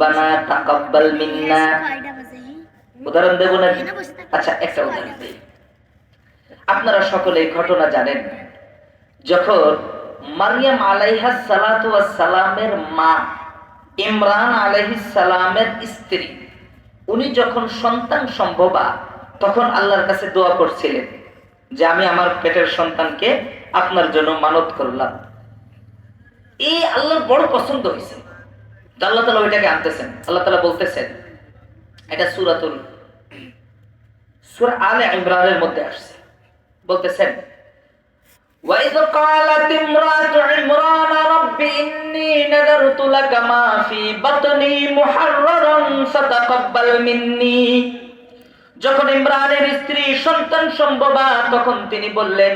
বানা তাকাব্বাল মিন্না। উদাহরণ দেব নাকি আচ্ছা একটা উদাহরণ দিই। আপনারা সকলে ঘটনা জানেন যখন মারিয়াম আলাইহা সালাতু সালামের মা ইমরান আলাইহিস সালামের স্ত্রী উনি যখন সন্তান সম্ভবা তখন আল্লাহর কাছে দোয়া করছিলেন যে আমি আমার পেটের সন্তানকে আপনার জন্য মানত করলাম। এই আল্লাহর বড় পছন্দ হয়েছে। তো আল্লাহ তালা ওইটাকে আনতেছেন আল্লাহ তালা বলতেছেন এটা সুরাতুল সুরা আলে ইমরানের মধ্যে আসছে বলতেছেন وإذ قالت امرأة عمران رب إني نذرت لك ما في بطني محررا فتقبل مني যখন ইমরানের স্ত্রী সন্তান সম্ভবা, তখন তিনি বললেন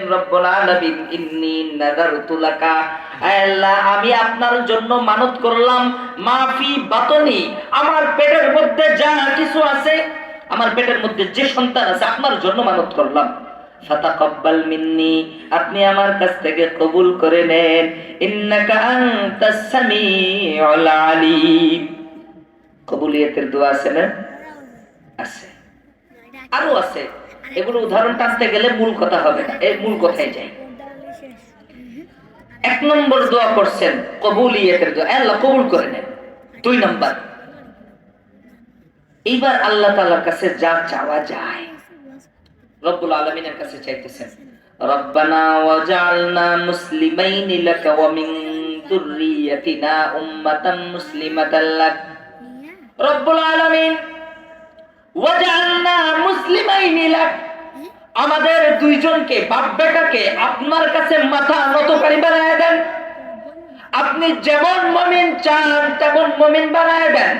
আল্লাহ, আমি আপনার জন্য মানত করলাম। মাফি বাতনি, আমার পেটের মধ্যে যা কিছু আছে, আমার পেটের মধ্যে যে সন্তান আছে, আপনার জন্য মানত করলাম। মিন্নি, আপনি আমার কাছ থেকে কবুল করে নেন। কবুলিয়তের দোয়া আছে না? আছে। আরও আছে। এগুলো উদাহরণ টানতে গেলে মূল কথা হবে না। এর মূল কথায় যাই। এক নম্বর দোয়া করছেন, কবুলিয়তের দোয়া। আল্লাহ, কবুল করে নেন। দুই নম্বর, এইবার আল্লাহ তাআলার কাছে যা চাওয়া যায়। রব্বুল আলমিনের কাছে চাইতেছেন, রব্বানা ওয়াজআলনা মুসলিমাইনি লাকা ওয়া মিন যুররিয়াতিনা উম্মাতান মুসলিমাতান লাক। রব্বুল আলামিন ওয়াজআলনা মুসলিমাইনি লাক আমাদের দুইজনকে, বাপ বেটাকে আপনার কাছে মাথা নতকারী বানায় দেন। আপনি যেমন মমিন চান, তেমন মমিন বানায় দেন।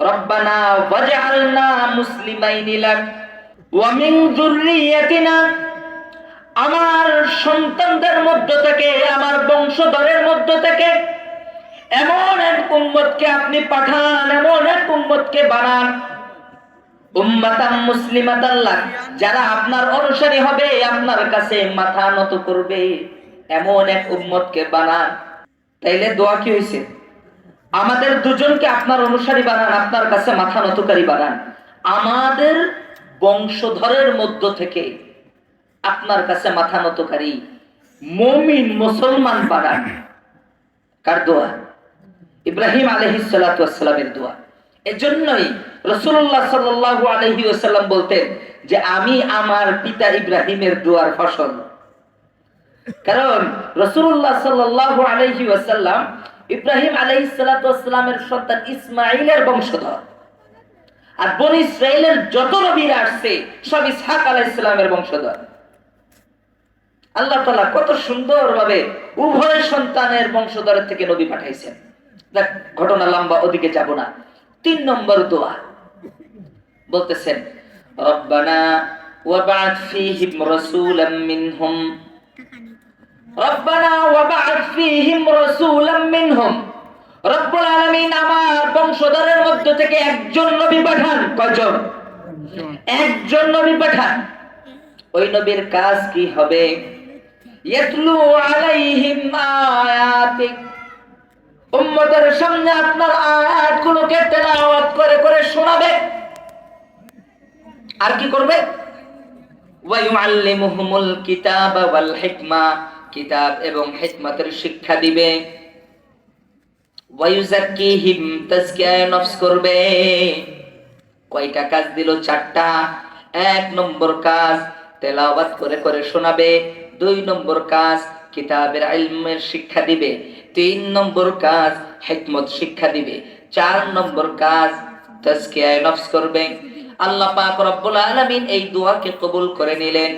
রব্বানা ওয়াজআলনা ওয়া মিন যুররিয়াতিনা। আমার সন্তানদের মধ্য থেকে, আমার বংশধরের মধ্য থেকে এমন এক উম্মতকে আপনি পাঠান, এমন এক উম্মতকে বানান উম্মাতাম মুসলিমাতাল্লাহ যারা আপনার অনুসারী হবে, আপনার কাছে মাথা নত করবে। এমন এক উম্মতকে বানান। তাইলে দোয়া কি হয়েছে আমাদের দুজনকে আপনার অনুসারী বানান, আপনার কাছে মাথা নতকারী বানান। আমাদের বংশধরের মধ্য থেকে আপনার কাছে মাথা নতকারী মমিন মুসলমান বানান। কার দোয়া? ইব্রাহিম আলহিসাল্লামের দোয়া। এজন্যই রসুল্লাহ সাল্লু আলহি ওসাল্লাম বলতেন যে আমি আমার পিতা ইব্রাহিমের দোয়ার ফসল। কারণ রসুল্লাহ সাল্লাহ আলহি ওসাল্লাম ইব্রাহিম আলহি আলহিসাল্লামের সন্তান ইসমাইলের বংশধর। আর বন ইসরায়েলের যত নবীরা আসছে, সব ইসহাক আলাহ ইসলামের বংশধর। আল্লাহ তালা কত সুন্দর ভাবে উভয় সন্তানের বংশধরের থেকে নবী পাঠাইছেন। দেখ, ঘটনা লম্বা, ওদিকে যাব না। তিন নম্বর দোয়া। বলতেছেন, রব্বানা রব্বুল আলামিন আমার বংশধরের মধ্য থেকে একজন নবী পাঠান। একজন নবী পাঠান। ওই নবীর কাজ কি হবে? ইয়াতলু আলাইহিম আয়াতিক উম্মতের সামনে আপনার আয়াতগুলোকে তেলাওয়াত করে করে শোনাবে। আর কি করবে? ওয়া ইউআল্লিমুহুমুল কিতাবা ওয়াল হিকমা, কিতাব এবং হিকমতের শিক্ষা দিবে। ওয়া ইউযাক্কিহিম তাজকিয়ায়ে নফস করবে। কয়টা কাজ দিল? চারটা। এক নম্বর কাজ তেলাওয়াত করে করে শোনাবে। দুই নম্বর কাজ কিতাবের ইলমের শিক্ষা দিবে। তিন নম্বর কাজ হিকমত শিক্ষা দিবে। চার নম্বর কাজ তাজকিয়ায়ে নফস করবে। আল্লাহ পাক রব্বুল আলামিন এই দোয়াকে কবুল করে নিলেন।